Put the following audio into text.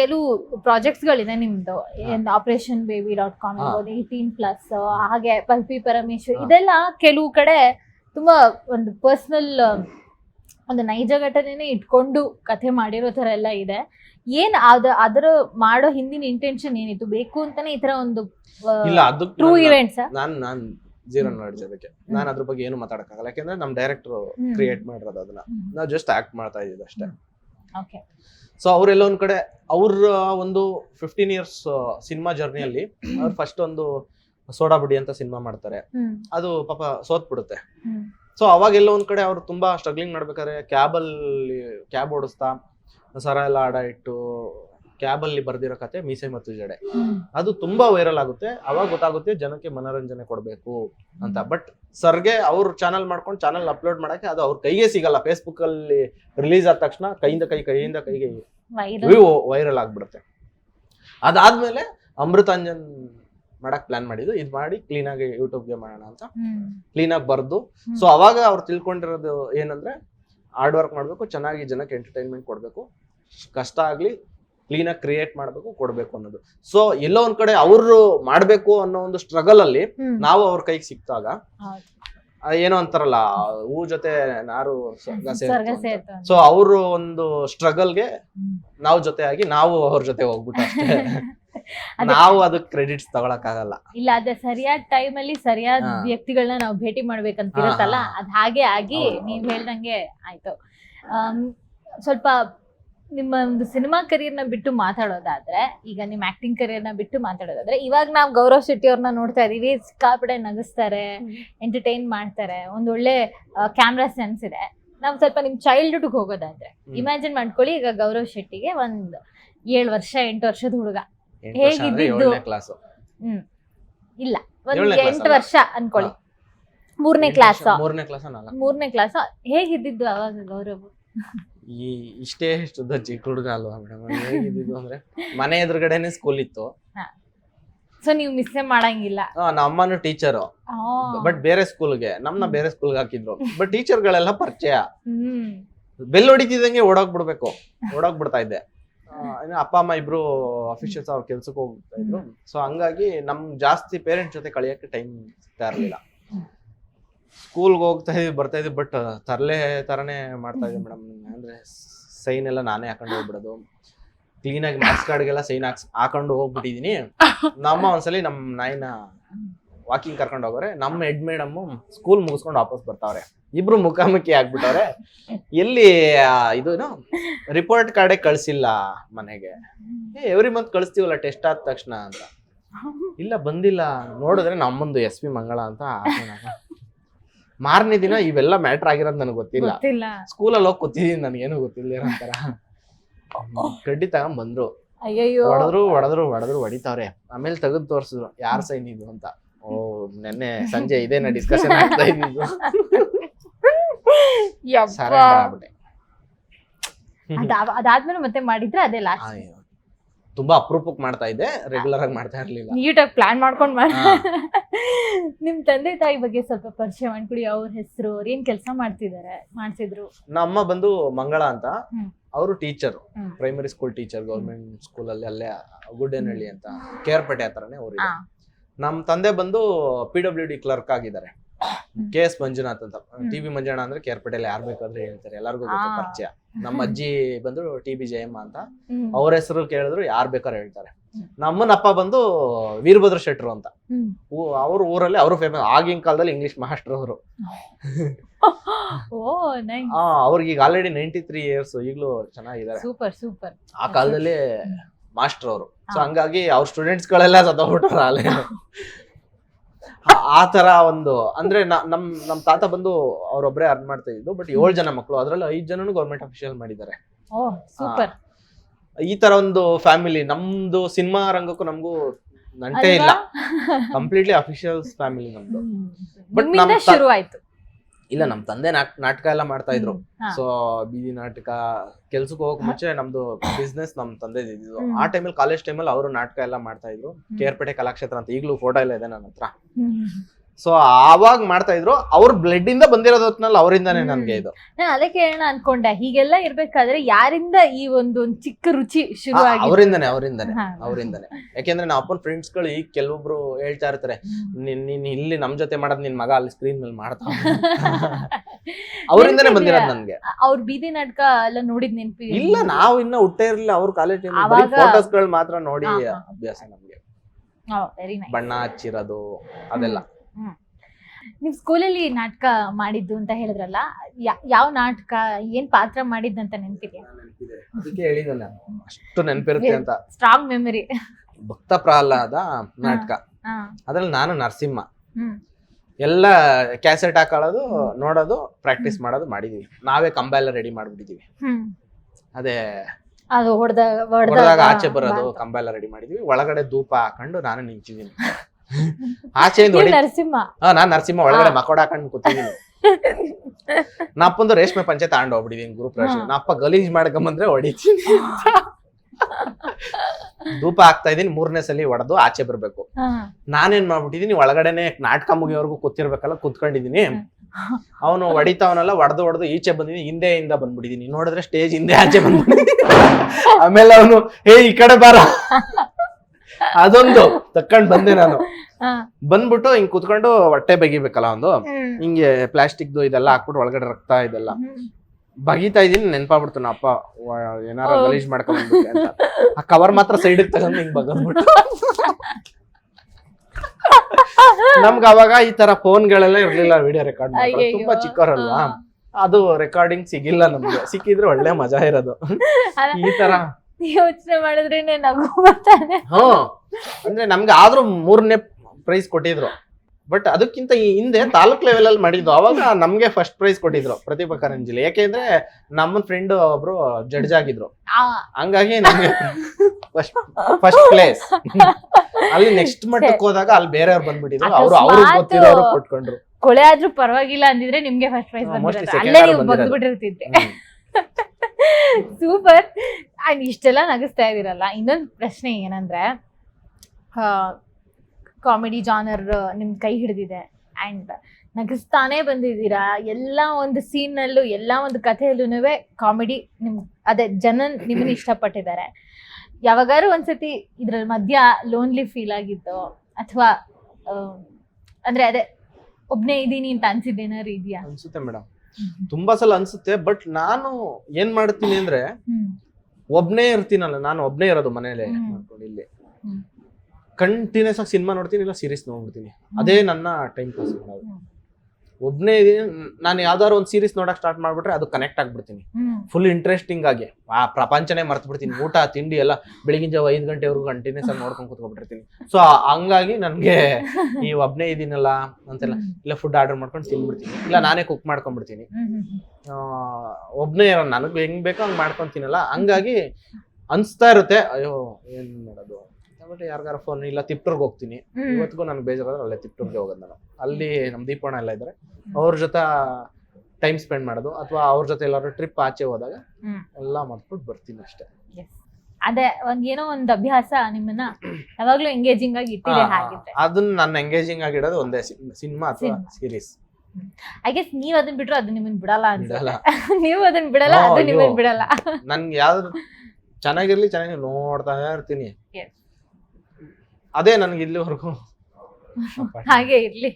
ಕೆಲವು ಪ್ರಾಜೆಕ್ಟ್ಸ್ ಗಳಿದೆ ನಿಮ್ದು. Operation baby dot com. ಇರ್ಬೋದು ಏಯ್ಟೀನ್ ಪ್ಲಸ್ ಹಾಗೆ ಪಲ್ಪಿ ಪರಮೇಶ್ವರ್ ಇದೆಲ್ಲ ಕೆಲವು ಕಡೆ ತುಂಬಾ ಒಂದು ಪರ್ಸನಲ್ ಒಂದು ನೈಜ ಘಟನೆನೇ ಇಟ್ಕೊಂಡು ಕಥೆ ಮಾಡಿರೋ ತರ ಎಲ್ಲ ಇದೆ. ಏನ್ ಅದ ಅದರ ಮಾಡೋ ಹಿಂದಿನ ಇಂಟೆನ್ಷನ್ ಏನಿತ್ತು? ಬೇಕು ಅಂತಾನೆ ಈ ತರ ಒಂದು ಇಲ್ಲ ಅದು ಟ್ರೂ ಇವೆಂಟ್ಸ್ ನಾನು ನಾನು ಜೀರೋ ನಾಲೆಡ್ಜ್ ಅದಕ್ಕೆ. ನಾನು ಅದ್ರ ಬಗ್ಗೆ ಏನು ಮಾತಾಡಕ್ಕಾಗಲ್ಲ. ಯಾಕಂದ್ರೆ ನಮ್ಮ ಡೈರೆಕ್ಟರ್ ಕ್ರಿಯೇಟ್ ಮಾಡಿರೋದು ಅದನ್ನ. ನಾವು ಜಸ್ಟ್ ಆಕ್ಟ್ ಮಾಡ್ತಾ ಇದ್ದೀವಿ ಅಷ್ಟೇ. ಓಕೆ ಸೊ ಅವರೆಲ್ಲ ಒಂದ್ ಕಡೆ ಅವ್ರ ಒಂದು ಫಿಫ್ಟೀನ್ ಇಯರ್ಸ್ ಸಿನಿಮಾ ಜರ್ನಿಯಲ್ಲಿ ಅವ್ರು ಫಸ್ಟ್ ಒಂದು ಸೋಡಾ ಬುಡಿ ಅಂತ ಸಿನಿಮಾ ಮಾಡ್ತಾರೆ. ಅದು ಪಾಪ ಸೋತ್ ಬಿಡುತ್ತೆ ಸೊ ಅವಾಗೆಲ್ಲ ಒಂದ್ ಕಡೆ ಅವ್ರು ತುಂಬಾ ಸ್ಟ್ರಗ್ಲಿಂಗ್ ಮಾಡ್ಬೇಕಾದ್ರೆ ಕ್ಯಾಬಲ್ಲಿ ಕ್ಯಾಬ್ ಓಡಿಸ್ತಾ ಸರ ಎಲ್ಲ ಆಡ ಇಟ್ಟು ಕ್ಯಾಬಲ್ಲಿ ಬರ್ದಿರೋ ಕತೆ ಮೀಸೆ ಮತ್ತು ಜಡೆ. ಅದು ತುಂಬಾ ವೈರಲ್ ಆಗುತ್ತೆ. ಅವಾಗ ಗೊತ್ತಾಗುತ್ತೆ ಜನಕ್ಕೆ ಮನೋರಂಜನೆ ಕೊಡಬೇಕು ಅಂತ. ಬಟ್ ಸರ್ಗೆ ಅವ್ರ ಚಾನಲ್ ಮಾಡ್ಕೊಂಡು ಚಾನಲ್ ಅಪ್ಲೋಡ್ ಮಾಡಕ್ಕೆ ಅದು ಅವ್ರ ಕೈಗೆ ಸಿಗಲ್ಲ. ಫೇಸ್ಬುಕ್ ಅಲ್ಲಿ ರಿಲೀಸ್ ಆದ ತಕ್ಷಣ ಕೈಯಿಂದ ಕೈ ಕೈಯಿಂದ ಕೈಗೆ ವೈರಲ್ ಆಗ್ಬಿಡುತ್ತೆ. ಅದಾದ್ಮೇಲೆ ಅಮೃತಾಂಜನ್ ಮಾಡಕ್ ಪ್ಲಾನ್ ಮಾಡಿದ್ದು. ಇದು ಮಾಡಿ ಕ್ಲೀನ್ ಆಗಿ ಯೂಟ್ಯೂಬ್ಗೆ ಮಾಡೋಣ ಅಂತ. ಕ್ಲೀನ್ ಆಗಿ ಬರ್ದು. ಸೊ ಅವಾಗ ಅವ್ರು ತಿಳ್ಕೊಂಡಿರೋದು ಏನಂದ್ರೆ ಹಾರ್ಡ್ ವರ್ಕ್ ಮಾಡಬೇಕು ಚೆನ್ನಾಗಿ ಜನಕ್ಕೆ ಎಂಟರ್ಟೈನ್ಮೆಂಟ್ ಕೊಡಬೇಕು. ಕಷ್ಟ ಆಗ್ಲಿ ಕ್ಲೀನ್ ಆಗಿ ಕ್ರಿಯೇಟ್ ಮಾಡಬೇಕು ಕೊಡಬೇಕು ಅನ್ನೋದು. ಸೊ ಎಲ್ಲೋ ಒಂದ್ ಕಡೆ ಅವರು ಮಾಡಬೇಕು ಅನ್ನೋ ಒಂದು ಸ್ಟ್ರಗಲ್ ಅಲ್ಲಿ ನಾವು ಅವ್ರ ಕೈಗೆ ಸಿಕ್ತಾಗ. ಏನೋ ಅಂತಾರಲ್ಲ ಹೂ ಜೊತೆ ನಾರು. ಸೊ ಅವರು ಒಂದು ಸ್ಟ್ರಗಲ್ಗೆ ಗೆ ನಾವು ಜೊತೆ ಆಗಿ ನಾವು ಅವ್ರ ಜೊತೆ ಹೋಗ್ಬಿಟ್ಟು ಅಷ್ಟೇ. ನಾವು ಅದಕ್ಕೆ ಕ್ರೆಡಿಟ್ಸ್ ತಗೊಳಕ್ ಆಗಲ್ಲ ಇಲ್ಲ ಅದೇ ಸರಿಯಾದ ಟೈಮ್ ಅಲ್ಲಿ ಸರಿಯಾದ. ವ್ಯಕ್ತಿಗಳನ್ನ ನಾವು ಭೇಟಿ ಮಾಡ್ಬೇಕಂತ ಇರುತ್ತಲ್ಲ ಅದ್ ಹಾಗೆ ಆಗಿ ನೀವ್. ಹೇಳ್ದಂಗೆ ಆಯ್ತು. ಸ್ವಲ್ಪ ನಿಮ್ಮ ಒಂದು ಸಿನಿಮಾ ನ ಬಿಟ್ಟು ಮಾತಾಡೋದಾದ್ರೆ ಈಗ ನಿಮ್ ಆಕ್ಟಿಂಗ್ನ ಬಿಟ್ಟು ಮಾತಾಡೋದಾದ್ರೆ ಇವಾಗ ನಾವು ಗೌರವ್ ಶೆಟ್ಟಿ ಅವ್ರನ್ನ ನೋಡ್ತಾ ಇದೀವಿ ಸಿಕ್ಕಾಪಡೆ ನಗಿಸ್ತಾರೆ ಎಂಟರ್ಟೈನ್ ಮಾಡ್ತಾರೆ ಒಂದ್ ಒಳ್ಳೆ ಕ್ಯಾಮ್ರಾ ಸೆನ್ಸ್ ಇದೆ. ನಾವು ಸ್ವಲ್ಪ ನಿಮ್ ಚೈಲ್ಡ್ಹುಡ್ ಹೋಗೋದಾದ್ರೆ ಇಮ್ಯಾಜಿನ್ ಮಾಡ್ಕೊಳ್ಳಿ ಈಗ ಗೌರವ್ ಶೆಟ್ಟಿಗೆ ಒಂದ್ ಏಳು ವರ್ಷ ಎಂಟು ವರ್ಷದ ಹುಡುಗ. ಹೇಗಿದ್ದು ಹ್ಮ್. ಇಲ್ಲ ಒಂದ್ ಎಂಟು ವರ್ಷ ಅನ್ಕೊಳ್ಳಿ. ಮೂರನೇ ಕ್ಲಾಸ್ ಮೂರನೇ ಕ್ಲಾಸ್ ಮೂರನೇ ಕ್ಲಾಸ್ ಹೇಗಿದ್ದಿದ್ದು ಅವಾಗ ಗೌರವ್? ಈ ಇಷ್ಟೇ ಇಷ್ಟು ಚಿಕ್ಕ ಹುಡುಗ ಅಲ್ವಾ ಮೇಡಮ್ ಹೇಗಿದ್ದು ಅಂದ್ರೆ ಮನೆ ಎದುರುಗಡೆನೆ ಸ್ಕೂಲ್ ಇತ್ತು. ಸೊ ನೀವು ಮಿಸ್ ಮಾಡಂಗಿಲ್ಲ. ನಮ್ಮ ಅಮ್ಮನು ಟೀಚರು ಬಟ್ ಬೇರೆ ಸ್ಕೂಲ್ಗೆ ನಮ್ನ ಬೇರೆ ಸ್ಕೂಲ್ಗೆ ಹಾಕಿದ್ರು. ಬಟ್ ಟೀಚರ್ಗಳೆಲ್ಲ ಪರಿಚಯ. ಹ್ಮ್. ಬೆಲ್ ಹೊಡಿತಿದಂಗೆ ಓಡೋಗ್ಬಿಡ್ಬೇಕು ಬಿಡ್ಬೇಕು. ಇದ್ದೆ ಬಿಡ್ತಾ ಇದ್ದೆ. ಅಪ್ಪ ಅಮ್ಮ ಇಬ್ರು ಅಫಿಷಿಯಲ್ಸ್ ಅವ್ರ ಕೆಲ್ಸಕ್ಕೆ ಹೋಗ್ತಾ ಇದ್ರು. ಸೊ ಹಂಗಾಗಿ ನಮ್ ಜಾಸ್ತಿ ಪೇರೆಂಟ್ಸ್ ಜೊತೆ ಕಳಿಯಕ್ಕೆ ಟೈಮ್ ಸಿಗ್ತಾ ಇರ್ಲಿಲ್ಲ. ಸ್ಕೂಲ್ಗೆ ಹೋಗ್ತಾ ಇದೀವಿ, ಬರ್ತಾ ಇದೀವಿ ಬಟ್ ತರಲೆ ತರನೇ ಮಾಡ್ತಾ ಇದ್ದೀವಿ ಮೇಡಮ್ ಅಂದ್ರೆ ಸೈನ್ ಎಲ್ಲ ನಾನೇ ಹಾಕೊಂಡು ಹೋಗ್ಬಿಡೋದು. ಕ್ಲೀನಾಗಿ ಮಾರ್ಕ್ಸ್ ಕಾರ್ಡ್ಗೆಲ್ಲ ಸೈನ್ ಹಾಕ್ಸ್, ಹಾಕೊಂಡು ಹೋಗ್ಬಿಟ್ಟಿದೀನಿ. ನಮ್ಮ ಒಂದ್ಸಲಿ ನಮ್ಮ ನಾಯಿನ ವಾಕಿಂಗ್ ಕರ್ಕೊಂಡು ಹೋಗೋರೆ. ನಮ್ಮ ಹೆಡ್ ಮೇಡಮ್ಮು ಸ್ಕೂಲ್ ಮುಗಿಸ್ಕೊಂಡು ವಾಪಸ್ ಬರ್ತಾವ್ರೆ. ಇಬ್ರು ಮುಖಾಮುಖಿ ಆಗ್ಬಿಟ್ಟವ್ರೆ. ಎಲ್ಲಿ ಇದು ರಿಪೋರ್ಟ್ ಕಾರ್ಡೇ ಕಳ್ಸಿಲ್ಲ ಮನೆಗೆ. ಎವ್ರಿ ಮಂತ್ ಕಳಿಸ್ತೀವಲ್ಲ ಟೆಸ್ಟ್ ಆದ ತಕ್ಷಣ ಅಂತ. ಇಲ್ಲ, ಬಂದಿಲ್ಲ. ನೋಡಿದ್ರೆ ನಮ್ಮೊಂದು ಎಸ್ ಪಿ ಮಂಗಳ ಅಂತ. ಮಾರನೇ ದಿನ ಇವೆಲ್ಲ ಮ್ಯಾಟರ್ ಆಗಿರೋದು ನನಗೆ ಗೊತ್ತಿಲ್ಲ. ಗೊತ್ತಿಲ್ಲ. ಸ್ಕೂಲಲ್ಲಿ ಹೋಗಿ ಕೂತಿದೀನಿ ಏನು ಗೊತ್ತಿಲ್ಲ ಅಂತಾರ ಕಡ್ಡಿ ತಗೊಂಡ್ ಬಂದ್ರು ಅಯ್ಯಯ್ಯೋ. ಹೊಡೆದ್ರು ಹೊಡೆದ್ರು ಹೊಡೆದ್ರು ಹೊಡಿತಾವ್ರೆ. ಆಮೇಲೆ ತೆಗೆದು ತೋರ್ಸಿದ್ರು ಯಾರ್ ಸೈನ್ ಇದು ಅಂತ. ಓ ನೆನ್ನೆ ಸಂಜೆ ಇದೇನ ಡಿಸ್ಕಷನ್ ಆಗ್ತಾ ಇದ್ದಿದ್ದು. ಯಪ್ಪ. Surrender ಆಗ್ಬಿಟ್ಟೆ. ಅದಾದ್ಮೇಲೆ ಮತ್ತೆ ಮಾಡಿದ್ರೆ ಅದೇ ಲಾಸ್ಟ್ ಅಯ್ಯೋ. ತುಂಬಾ ಅಪರೂಪಕ್ಕೆ ಮಾಡ್ತಾ ಇದ್ದೆ ರೆಗ್ಯುಲರ್ ಆಗಿ ಮಾಡ್ತಾ ಇರ್ಲಿಲ್ಲ. ನೀಟಾಗಿ ಪ್ಲಾನ್ ಮಾಡ್ಕೊಂಡು ಮಾಡ. ನಿಮ್ ತಂದೆ ತಾಯಿ ಬಗ್ಗೆ ಸ್ವಲ್ಪ ಪರಿಚಯ ಮಾಡ್ಕೊಡಿ ಅವ್ರ ಹೆಸರು ಅವ್ರ ಏನ್ ಕೆಲಸ ಮಾಡ್ತಿದ್ದಾರೆ ಮಾಡ್ತಿದ್ರು ನಮ್ಮ ಬಂದು ಮಂಗಳ ಅಂತ. ಅವರು teacher primary school teacher government school ಅಲ್ಲಿ ಅಲ್ಲೇ ಗುಡ್ಡೇನಹಳ್ಳಿ ಅಂತ ಕೇರ್ಪೇಟೆ ಹತ್ರನೇ ಅವ್ರು. ನಮ್ಮ ತಂದೆ ಬಂದು ಪಿ ಡಬ್ಲ್ಯೂ ಡಿ ಕ್ಲರ್ಕ್ ಆಗಿದ್ದಾರೆ. ಕೆ ಎಸ್ ಮಂಜುನಾಥ್ ಅಂತ. ಟಿ ಬಿ ಮಂಜಣ್ಣ ಅಂದ್ರೆ ಕೇರ್ಪೇಟೆಯಲ್ಲಿ ಯಾರು ಬೇಕಾದ್ರೆ ಹೇಳ್ತಾರೆ. ಎಲ್ಲರಿಗೂ. ಪರಿಚಯ. ನಮ್ಮ ಅಜ್ಜಿ ಬಂದು ಟಿ ಬಿ ಜಯಮ್ಮ ಅಂತ. ಅವ್ರ ಹೆಸರು ಕೇಳಿದ್ರು ಯಾರು ಬೇಕಾದ್ರೆ ಹೇಳ್ತಾರೆ. ನಮ್ಮನಪ್ಪ ಬಂದು ವೀರಭದ್ರ ಶೆಟ್ರು ಅಂತ. ಅವ್ರ ಊರಲ್ಲಿ ಅವರು ಫೇಮಸ್ ಆಗಿನ ಕಾಲದಲ್ಲಿ ಇಂಗ್ಲಿಷ್ ಮಾಸ್ಟರ್ ಅವರು. ಅವ್ರಿಗೆ ಈಗ ಆಲ್ರೆಡಿ ನೈಂಟಿ ತ್ರೀ ಇಯರ್ಸ್ ಈಗಲೂ ಚೆನ್ನಾಗಿದ್ದಾರೆ. ಸೂಪರ್ ಸೂಪರ್ ಆ ಕಾಲದಲ್ಲಿ ಮಾಸ್ಟರ್ ಅವರು. ಸೊ. ಹಂಗಾಗಿ ಅವ್ರ ಸ್ಟೂಡೆಂಟ್ಸ್ ಗಳೆಲ್ಲ ಸತ್ತೋಗ್ಬಿಟ್ರ ಅಲ್ಲೇ. ಆ- ತರ ಒಂದು ಅಂದ್ರೆ ನಮ್ ನಮ್ ತಾತ ಬಂದು ಅವ್ರೊಬ್ರೇ ಅರ್ನ್ ಮಾಡ್ತಾ ಇದ್ದು ಬಟ್ ಏಳು ಜನ ಮಕ್ಕಳು ಅದ್ರಲ್ಲಿ ಐದ್ ಜನನು ಗೌರ್ಮೆಂಟ್ ಅಫಿಷಿಯಲ್ ಮಾಡಿದ್ದಾರೆ. ಸೂಪರ್ ಈ ತರ ಒಂದು ಫ್ಯಾಮಿಲಿ ನಮ್ದು ಸಿನಿಮಾ ರಂಗಕ್ಕೂ ನಮಗೂ ನಂಟೇ ಇಲ್ಲ. ಕಂಪ್ಲೀಟ್ಲಿ ಅಫಿಷಿಯಲ್ ಫ್ಯಾಮಿಲಿ ನಮ್ದು. ಬಟ್ ಶುರು ಆಯ್ತು ಇಲ್ಲ ನಮ್ ತಂದೆ ನಾಟ್- ನಾಟಕ ಎಲ್ಲ ಮಾಡ್ತಾ ಇದ್ರು. ಸೊ ಬೀದಿ ನಾಟಕ ಕೆಲ್ಸಕ್ಕೆ ಹೋಗಕ್ ಮುಂಚೆ ನಮ್ದು ಬಿಸ್ನೆಸ್ ನಮ್ ತಂದೆ ಇದ್ದಿದ್ದು. ಆ ಟೈಮಲ್ಲಿ ಕಾಲೇಜ್ ಟೈಮಲ್ಲಿ ಅವರು ನಾಟಕ ಎಲ್ಲ ಮಾಡ್ತಾ ಇದ್ರು. ಕೇರ್ಪೇಟೆ ಕಲಾಕ್ಷೇತ್ರ ಅಂತ ಈಗಲೂ ಫೋಟೋ ಎಲ್ಲ ಇದೆ ನನ್ನ ಹತ್ರ. ಸೊ ಆವಾಗ ಮಾಡ್ತಾ ಇದ್ರು ಅವ್ರ ಬ್ಲಡ್ ಇಂದ ಬಂದಿರೋದ್ನಲ್ಲ ಹೊತ್ನಲ್ಲಿ ಅವರಿಂದಾನೇ ನನ್ಗೆ ಇದು. ಅದಕ್ಕೆ ಅದೇ ಕೇಳೋಣ ಅನ್ಕೊಂಡೆ ಹೀಗೆಲ್ಲ ಇರ್ಬೇಕಾದ್ರೆ ಯಾರಿಂದ ಈ ಒಂದು ಒಂದ್ ಚಿಕ್ಕ ರುಚಿ ಶುರು ಆಗಿ ಅವರಿಂದಾನೆ ಅವರಿಂದಾನೆ ಅವರಿಂದಾನೆ. ಯಾಕೆಂದ್ರೆ ನಮ್ಮ ಅಪ್ಪನ ಫ್ರೆಂಡ್ಸ್ಗಳು ಈಗ ಕೆಲವೊಬ್ರು ಹೇಳ್ತಾ ಇರ್ತಾರೆ ನೀನ್ ನೀನ್ ಇಲ್ಲಿ ನಮ್ ಜೊತೆ ಮಾಡೋದ್ ನಿನ್ ಮಗ ಅಲ್ಲಿ ಸ್ಕ್ರೀನ್ ಮೇಲೆ ಮಾಡ್ತಾ ಅವರಿಂದಾನೆ ಬಂದಿರೋದು ನನ್ಗೆ. ಅವ್ರ ಬೀದಿ ನಾಟಕ ಎಲ್ಲ ನೋಡಿದ್ ನೆನ್ಪಿ ಇಲ್ಲ ನಾವು ಇನ್ನ ಹುಟ್ಟೇ ಇರ್ಲಿಲ್ಲ ಅವ್ರ ಕಾಲೇಜ್ ಆವಾಗ- ಫೋಟೋಸ್ಗಳು ಮಾತ್ರ ನೋಡಿ ಹಾ, ಹಾ. ಅಭ್ಯಾಸ ನಮ್ಗೆ. ವೆರಿ ನೈಸ್ ಬಣ್ಣ ಹಚ್ಚಿರೋದು ಅದೆಲ್ಲ. ನೀವ್ ಸ್ಕೂಲಲ್ಲಿ ನಾಟಕ ಮಾಡಿದ್ದು ಅಂತ ಹೇಳಿದ್ರಲ್ಲ ಯಾವ ನಾಟಕ ಏನ್ ಪಾತ್ರ ಮಾಡಿದ್ದಂತ ನೆನ್ಪಿದೆ. ಅದಕ್ಕೆ ಹೇಳಿದ್ನಲ್ಲ ಅಷ್ಟು ನೆನಪಿರುತ್ತೆ ಅಂತ. ಸ್ಟ್ರಾಂಗ್ ಮೆಮೊರಿ ಭಕ್ತ ಪ್ರಹ್ಲಾದ ನಾಟಕ. ಅದ್ರಲ್ಲಿ ನಾನು ನರಸಿಂಹ. ಎಲ್ಲ ಕ್ಯಾಸೆಟ್ ಹಾಕೊಳ್ಳೋದು ನೋಡೋದು ಪ್ರಾಕ್ಟೀಸ್ ಮಾಡೋದು ಮಾಡಿದೀವಿ. ನಾವೇ ಕಂಬ ಎಲ್ಲ ರೆಡಿ ಮಾಡ್ಬಿಟ್ಟಿದೀವಿ. ಅದೇ ಅದು ಹೊಡೆದ ಹೊಡೆದಾಗ ಆಚೆ ಬರೋದು ಕಂಬ ಎಲ್ಲ ರೆಡಿ ಮಾಡಿದೀವಿ. ಒಳಗಡೆ ಧೂಪ ಹಾಕೊಂಡು ನಾನು ನಿಂತಿದ್ದೀನಿ. ಆಚೆಯಿಂದ ಹೊಡಿ. ನರಸಿಂಹ. ಹಾ ನಾನ್ ನರಸಿಂಹ ಒಳಗಡೆ. ಮಕೋಡ ಹಾಕೊಂಡು ಕೂತಿದ್ದೀನಿ ನಾ ಅಪ್ಪಂದು ರೇಷ್ಮೆ ಪಂಚೆ ತಾಂಡ್ ಹೋಗ್ಬಿಟ್ಟಿದೀನಿ ಗ್ರೂಪ್ ರಾಶಿ ನಾ ಅಪ್ಪ ಗಲೀಜ್ ಮಾಡ್ಕೊಂಬಂದ್ರೆ ಹೊಡಿತೀನಿ ಧೂಪ ಹಾಕ್ತಾ ಇದೀನಿ ಮೂರನೇ ಸಲ ಹೊಡೆದು ಆಚೆ ಬರ್ಬೇಕು. ನಾನೇನ್ ಮಾಡ್ಬಿಟ್ಟಿದೀನಿ ಒಳಗಡೆನೆ ನಾಟಕ ಮುಗಿಯೋವರೆಗೂ ಕೂತಿರ್ಬೇಕಲ್ಲ ಕುತ್ಕೊಂಡಿದೀನಿ. ಅವನು ಹೊಡಿತಾವನಲ್ಲ ಹೊಡೆದು ಹೊಡೆದು ಈಚೆ ಬಂದಿದ್ದೀನಿ ಇಂದ ಬಂದ್ಬಿಟ್ಟಿದೀನಿ. ನೋಡಿದ್ರೆ ಸ್ಟೇಜ್ ಹಿಂದೆ ಆಚೆ ಬಂದ್ಬಿಟ್ಟಿದ್ದೀನಿ ಆಮೇಲೆ ಅವನು ಹೇ ಈ ಕಡೆ ಬಾರ. ಅದೊಂದು ತಕ್ಕೊಂಡ್ ಬಂದೆ ನಾನು. ಬಂದ್ಬಿಟ್ಟು ಹಿಂಗ್ ಕುತ್ಕೊಂಡು ಹೊಟ್ಟೆ ಬಗಿಬೇಕಲ್ಲ ಒಂದು. ಹಿಂಗೆ ಪ್ಲಾಸ್ಟಿಕ್ ಇದೆಲ್ಲ ಹಾಕ್ಬಿಟ್ಟು ಒಳಗಡೆ ರಕ್ತ ಇದೆಲ್ಲ. ಬಗಿತಾ ಇದೀನಿ ನೆನ್ಪಾಗ್ಬಿಡ್ತು ಅಪ್ಪ ಏನಾರ. ಗಲೀಜ್ ಮಾಡ್ಕೊಂಡ್ ಅಂತ. ಆ ಕವರ್ ಮಾತ್ರ ಸೈಡ್ ತಗೊಂಡು ಹಿಂಗ್ ಬಗ್ಬಿಟ್ಟು ನಮ್ಗೆ ಅವಾಗ ಈ ತರ ಫೋನ್ಗಳೆಲ್ಲ ಇರ್ಲಿಲ್ಲ ವಿಡಿಯೋ ರೆಕಾರ್ಡ್ ಮಾಡೋದು ತುಂಬಾ ಚಿಕ್ಕವರಲ್ವಾ? ಅದು ರೆಕಾರ್ಡಿಂಗ್ ಸಿಗಿಲ್ಲ ನಮ್ಗೆ. ಸಿಕ್ಕಿದ್ರೆ ಒಳ್ಳೆ ಮಜಾ ಇರೋದು. ಈ ತರ ಯೋಚನೆ ಮಾಡಿದ್ರೇನೆ ನಗು ಬರ್ತಾನೆ. ಹ್ಮ್ ಅಂದ್ರೆ ನಮ್ಗೆ ಆದ್ರೂ ಮೂರನೇ ಪ್ರೈಸ್ ಕೊಟ್ಟಿದ್ರು. ಬಟ್ ಅದಕ್ಕಿಂತ ಈ ಹಿಂದೆ ತಾಲೂಕ್ ಲೆವೆಲ್ ಅಲ್ಲಿ ಮಾಡಿದ್ದು ಅವಾಗ ನಮ್ಗೆ ಫಸ್ಟ್ ಪ್ರೈಸ್ ಕೊಟ್ಟಿದ್ರು ಪ್ರತಿಭಾ ಕಾರಂಜಿಲಿ ಯಾಕೆಂದ್ರೆ ನಮ್ಮ ಫ್ರೆಂಡ್ ಒಬ್ರು ಜಡ್ಜ್ ಆಗಿದ್ರು. ಹಂಗಾಗಿ ನಮ್ಗೆ ಫಸ್ಟ್ ಫಸ್ಟ್ ಪ್ಲೇಸ್ ಅಲ್ಲಿ ನೆಕ್ಸ್ಟ್ ಮಟ್ಟಕ್ಕೆ ಹೋದಾಗ ಅಲ್ಲಿ ಬೇರೆಯವ್ರು ಬಂದ್ಬಿಟ್ಟಿದ್ರು. ಅವ್ರು ಅವ್ರು ಗೊತ್ತಿರೋರು ಕೊಟ್ಕೊಂಡ್ರು. ಕೊಳೆ ಆದ್ರೂ ಪರವಾಗಿಲ್ಲ ಅಂದಿದ್ರೆ ನಿಮ್ಗೆ ಫಸ್ಟ್ ಪ್ರೈಸ್ ಹಾ, ಸೂಪರ್ ಅಂಡ್ ಇಷ್ಟೆಲ್ಲ ನಗಿಸ್ತಾ ಇದ್ದೀರಲ್ಲ, ಇನ್ನೊಂದು ಪ್ರಶ್ನೆ ಏನಂದ್ರೆ ಕಾಮಿಡಿ ಜಾನರ್ ನಿಮ್ಮ ಕೈ ಹಿಡಿದಿದೆ ಆ್ಯಂಡ್ ನಗಿಸ್ತಾನೇ ಬಂದಿದ್ದೀರಾ, ಎಲ್ಲ ಒಂದು ಸೀನ್ನಲ್ಲೂ ನಲ್ಲೂ, ಎಲ್ಲ ಒಂದು ಕಥೆಯಲ್ಲೂ ಕಾಮಿಡಿ ನಿಮ್, ಅದೇ ಜನ ನಿಮ್ಮನ್ನು ಇಷ್ಟಪಟ್ಟಿದ್ದಾರೆ. ಯಾವಾಗಾರು ಒಂದ್ಸತಿ ಇದ್ರಲ್ಲಿ ಮಧ್ಯ ಲೋನ್ಲಿ ಫೀಲ್ ಆಗಿತ್ತು ಅಥವಾ ಅಂದ್ರೆ ಅದೇ, ಒಬ್ನೇ ಇದ್ದೀನಿ ಅಂತ ಅನ್ಸಿದ್ದೇನಾರು ಇದೆಯಾ? ಅನ್ಸುತ್ತೆ ಮೇಡಮ್ ತುಂಬಾ ಸಲ ಅನ್ಸುತ್ತೆ ಬಟ್ ನಾನು ಏನ್ ಮಾಡ್ತೀನಿ ಅಂದ್ರೆ ಒಬ್ನೇ ಇರ್ತೀನಲ್ಲ ನಾನು ಒಬ್ನೇ ಇರೋದು ಮನೇಲೆ ಮಾಡ್ಕೊಂಡು ಇಲ್ಲಿ. ಕಂಟಿನ್ಯೂಸ್ ಆಗಿ ಸಿನಿಮಾ ನೋಡ್ತೀನಿ ಇಲ್ಲ ಸೀರೀಸ್ ನೋಡ್ಬಿಡ್ತೀನಿ. ಅದೇ ನನ್ನ ಟೈಮ್ ಪಾಸ್ ಮಾಡೋದು. ಒಬ್ನೇ ಇದೀನಿ ನಾನು ಯಾವ್ದಾದ್ರು ಒಂದು ಸೀರೀಸ್ ನೋಡಕ್ ಸ್ಟಾರ್ಟ್ ಮಾಡ್ಬಿಟ್ರೆ ಅದು ಕನೆಕ್ಟ್ ಆಗ್ಬಿಡ್ತೀನಿ. ಫುಲ್ ಇಂಟ್ರೆಸ್ಟಿಂಗ್ ಆಗಿ. ಆ ಪ್ರಪಂಚನೇ ಮರ್ತು ಬಿಡ್ತೀನಿ ಊಟ ತಿಂಡಿ ಎಲ್ಲ ಬೆಳಿಗಿನ ಜಾವ ಐದು ಗಂಟೆವರೆಗೂ ಕಂಟಿನ್ಯೂಸ್ ಆಗಿ ನೋಡ್ಕೊಂಡು ಕೂತ್ಕೊಂಡ್ಬಿಟ್ಟಿರ್ತೀನಿ ಸೊ ಹಂಗಾಗಿ ನನಗೆ ಈ ಒಬ್ನೇ ಇದೀನಲ್ಲ ಅಂತೆಲ್ಲ ಇಲ್ಲ ಫುಡ್ ಆರ್ಡರ್ ಮಾಡ್ಕೊಂಡು ತಿನ್ಬಿಡ್ತೀನಿ. ಇಲ್ಲ ನಾನೇ ಕುಕ್ ಮಾಡ್ಕೊಂಡ್ಬಿಡ್ತೀನಿ. ಒಬ್ನೇ ನನಗೆ ಹೆಂಗ್ ಬೇಕೋ ಹಂಗೆ ಮಾಡ್ಕೊಂತೀನಲ್ಲ ಹಂಗಾಗಿ ಅನ್ಸ್ತಾ ಇರುತ್ತೆ ಅಯ್ಯೋ ಏನು ಮಾಡೋದು? ಬಟ್ ಯಾರಿಗಾರ ಫೋನ್ ಇಲ್ಲ ತಿಪ್ಟೂರ್ಗೆ ಹೋಗ್ತೀನಿ. ಇವತ್ತಿಗೂ ನನಗೆ ಬೇಜಾರಾದ್ರೆ ಅಲ್ಲೇ ತಿಪ್ಟೂರ್ಗೆ ಹೋಗೋದು ನಾನು. ಅಲ್ಲಿ ನಮ್ ದೀಪಣ್ಣ ಎಲ್ಲ ಇದ್ದಾರೆ ಅವ್ರ ಜೊತೆ ಟೈಮ್ ಸ್ಪೆಂಡ್ ಮಾಡೋದು. ಅಥವಾ ಅವ್ರ ಜೊತೆ ಎಲ್ಲಾದ್ರು ಟ್ರಿಪ್ ಆಚೆ ಹೋದಾಗ ಹ್ಮ್. ಎಲ್ಲ ಮಾಡ್ಬಿಟ್ಟು ಬರ್ತೀನಿ ಅಷ್ಟೇ. ಅದೇ ಒಂದ್ ಏನೋ ಒಂದ್ ಅಭ್ಯಾಸ ನಿಮ್ಮನ್ನ ಯಾವಾಗ್ಲೂ ಎಂಗೇಜಿಂಗ್ ಆಗಿ ಇಟ್ಟಿದೆ ಆ, ಹಾಗಿದ್ರೆ. ಅದನ್ನ ನನ್ನ ಎಂಗೇಜಿಂಗ್ ಆಗಿಡೋದು ಒಂದೇ ಸಿನಿಮಾ ಅಥವಾ Cinema. ಸೀರೀಸ್ ಐ ಗೆಸ್ ನೀವ್ ಅದನ್ನ ಬಿಟ್ರು ಅದು ನಿಮ್ಮನ್ ಬಿಡಲ್ಲ ಬಿಡಲ್ಲ. ಅನ್ಸುತ್ತೆ ನೀವು ಅದನ್ನ ಬಿಡಲ್ಲ ಅದು ಅಯ್ಯೋ. ನಿಮ್ಮನ್ ಬಿಡಲ್ಲ. ನನ್ಗೆ ಯಾವ್ದು ಚೆನ್ನಾಗಿರ್ಲಿ ಚೆನ್ನಾಗಿ ನೋಡ್ತಾ ಇರ್ತೀನಿ. Yes. ಅದೇ ನನಗೆ ಇಲ್ಲಿವರೆಗೂ. ಹಾಗೆ ಇರ್ಲಿ.